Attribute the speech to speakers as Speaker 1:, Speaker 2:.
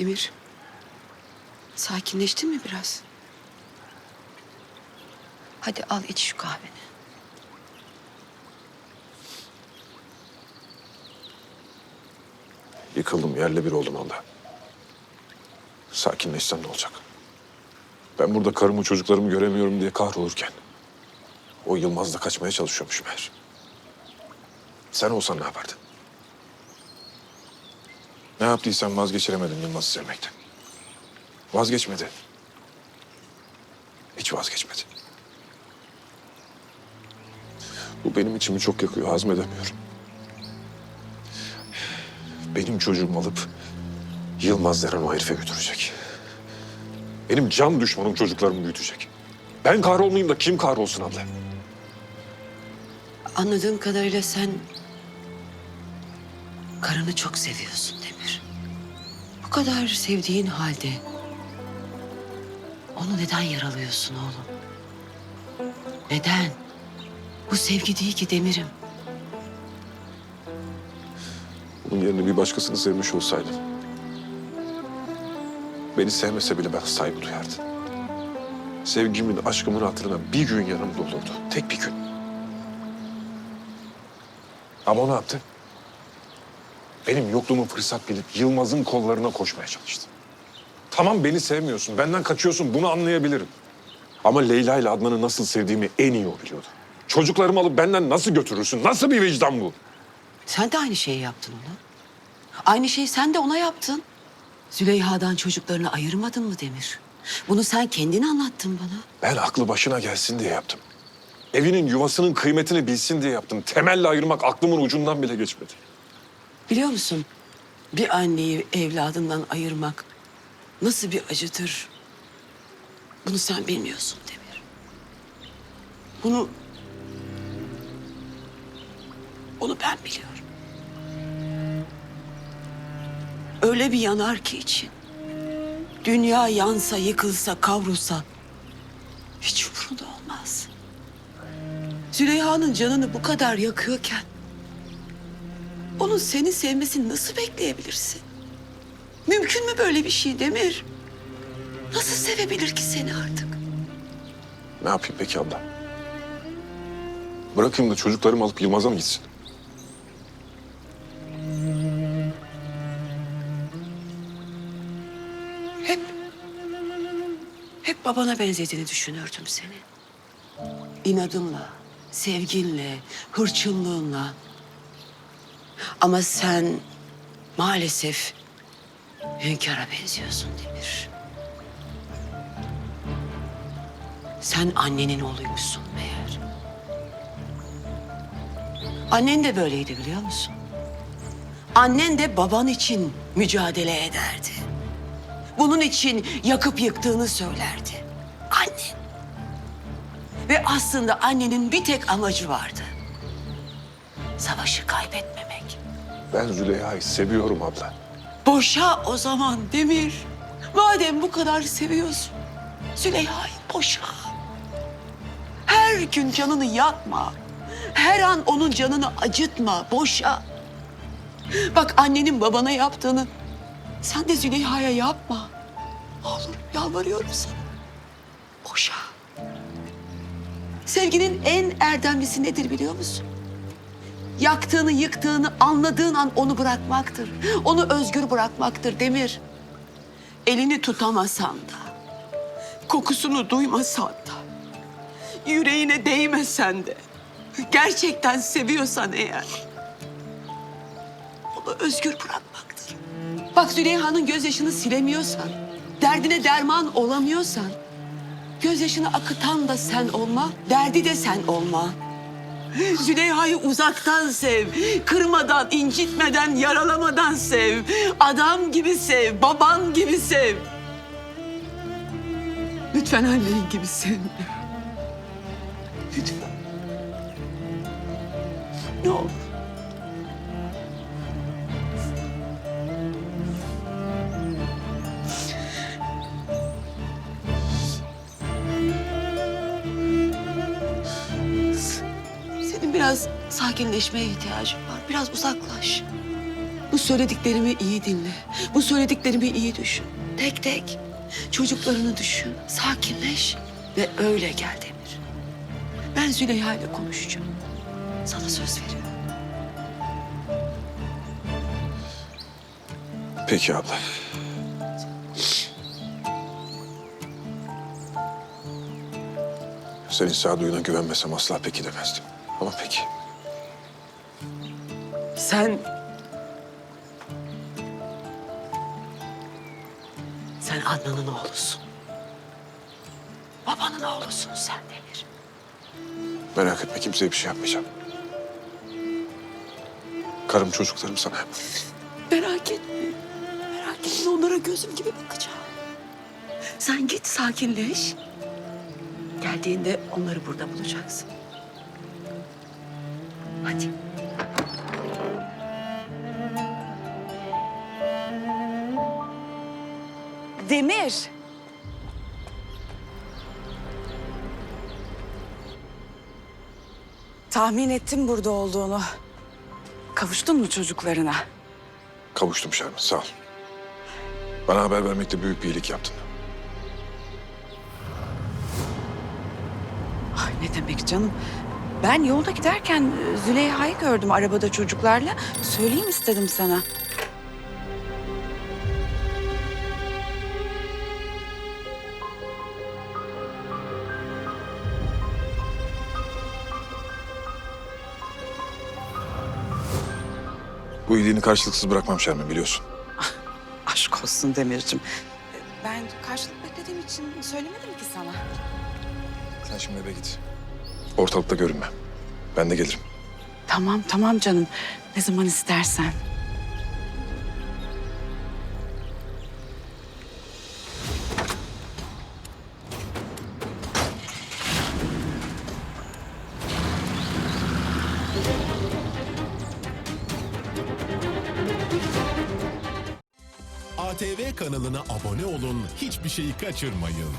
Speaker 1: Demir. Sakinleştin mi biraz? Hadi al iç şu kahveni.
Speaker 2: Yıkıldım, yerle bir oldum onda. Sakinleşsem ne olacak? Ben burada karımı çocuklarımı göremiyorum diye kahrolurken... ...o Yılmaz da kaçmaya çalışıyormuş meğer. Sen olsan ne yapardın? Ne yaptıysan vazgeçiremedin Yılmaz'ı sevmekten. Vazgeçmedi. Hiç vazgeçmedi. Bu benim içimi çok yakıyor, hazmedemiyorum. Benim çocuğumu alıp Yılmaz denen o herife götürecek. Benim can düşmanım çocuklarımı büyütecek. Ben kahrolmayayım da kim kahrolsun abla?
Speaker 1: Anladığım kadarıyla sen karını çok seviyorsun Demir. Bu kadar sevdiğin halde onu neden yaralıyorsun oğlum? Neden? Bu sevgi değil ki Demir'im.
Speaker 2: Bunun yerine bir başkasını sevmiş olsaydım. Beni sevmese bile ben saygı duyardım. Sevgimin, aşkımın hatırına bir gün yanımda olurdu. Tek bir gün. Ama ne yaptı? Benim yokluğumu fırsat bilip Yılmaz'ın kollarına koşmaya çalıştı. Tamam beni sevmiyorsun, benden kaçıyorsun bunu anlayabilirim. Ama Leyla ile Adnan'ı nasıl sevdiğimi en iyi o biliyordu. Çocuklarımı alıp benden nasıl götürürsün? Nasıl bir vicdan bu?
Speaker 1: Sen de aynı şeyi yaptın ona. Aynı şeyi sen de ona yaptın. Züleyha'dan çocuklarını ayırmadın mı Demir? Bunu sen kendin anlattın bana.
Speaker 2: Ben aklı başına gelsin diye yaptım. Evinin yuvasının kıymetini bilsin diye yaptım. Temelle ayırmak aklımın ucundan bile geçmedi.
Speaker 1: Biliyor musun? Bir anneyi evladından ayırmak nasıl bir acıdır? Bunu sen bilmiyorsun Demir. Bunu... Onu ben biliyorum. Öyle bir yanar ki için. Dünya yansa, yıkılsa, kavrulsa hiç umurunda olmaz. Züleyha'nın canını bu kadar yakıyorken onun seni sevmesini nasıl bekleyebilirsin? Mümkün mü böyle bir şey Demir? Nasıl sevebilir ki seni artık?
Speaker 2: Ne yapayım peki abla? Bırakayım da çocuklarımı alıp Yılmaz'a mı gitsin?
Speaker 1: Hep, hep babana benzediğini düşünürdüm seni. İnadınla, sevginle, hırçınlığınla. Ama sen maalesef hünkâra benziyorsun Demir. Sen annenin oğluymuşsun meğer. Annen de böyleydi biliyor musun? Annen de baban için mücadele ederdi. Bunun için yakıp yıktığını söylerdi. Annen. Ve aslında annenin bir tek amacı vardı. Savaşı kaybetmemek.
Speaker 2: Ben Züleyha'yı seviyorum abla.
Speaker 1: Boşa o zaman Demir. Madem bu kadar seviyorsun. Züleyha'yı boşa. Her gün canını yakma. Her an onun canını acıtma. Boşa. Bak annenin babana yaptığını sen de Züleyha'ya yapma. Olur yalvarıyorum sana. Boşa. Sevginin en erdemlisi nedir biliyor musun? Yaktığını, yıktığını anladığın an onu bırakmaktır. Onu özgür bırakmaktır Demir. Elini tutamasan da, kokusunu duymasan da, yüreğine değmesen de, gerçekten seviyorsan eğer, onu özgür bırakmaktır. Bak Züleyha'nın gözyaşını silemiyorsan, derdine derman olamıyorsan, gözyaşını akıtan da sen olma, derdi de sen olma. Züleyha'yı uzaktan sev. Kırmadan, incitmeden, yaralamadan sev. Adam gibi sev, baban gibi sev. Lütfen annen gibi sevme. Lütfen. Ne olur. Senin biraz sakinleşmeye ihtiyacın var. Biraz uzaklaş. Bu söylediklerimi iyi dinle. Bu söylediklerimi iyi düşün. Tek tek. Çocuklarını düşün. Sakinleş. Ve öyle gel Demir. Ben Züleyha ile konuşacağım. Sana söz veriyorum.
Speaker 2: Peki abla. Senin sağduyuna güvenmesem asla peki demezdim. Ama peki.
Speaker 1: Sen... Sen Adnan'ın oğlusun. Babanın oğlusun sen Demir.
Speaker 2: Merak etme kimseye bir şey yapmayacağım. Karım çocuklarım sana.
Speaker 1: Merak etme. Merak etme onlara gözüm gibi bakacağım. Sen git sakinleş. Geldiğinde onları burada bulacaksın. Hadi.
Speaker 3: Demir. Tahmin ettim burada olduğunu. Kavuştun mu çocuklarına?
Speaker 2: Kavuştum Şermin sağ ol. Bana haber vermekte büyük bir iyilik yaptın.
Speaker 3: Ay ne demek canım. Ben yolda giderken e, Züleyha'yı gördüm arabada çocuklarla. Söyleyeyim istedim sana.
Speaker 2: Bu iyiliğini karşılıksız bırakmam Şermin biliyorsun.
Speaker 3: Aşk olsun Demir'cim. Ben karşılık beklediğim için söylemedim ki sana.
Speaker 2: Sen şimdi eve git. Ortalıkta görünme. Ben de gelirim.
Speaker 3: Tamam tamam canım. Ne zaman istersen.
Speaker 4: ATV kanalına abone olun, hiçbir şeyi kaçırmayın.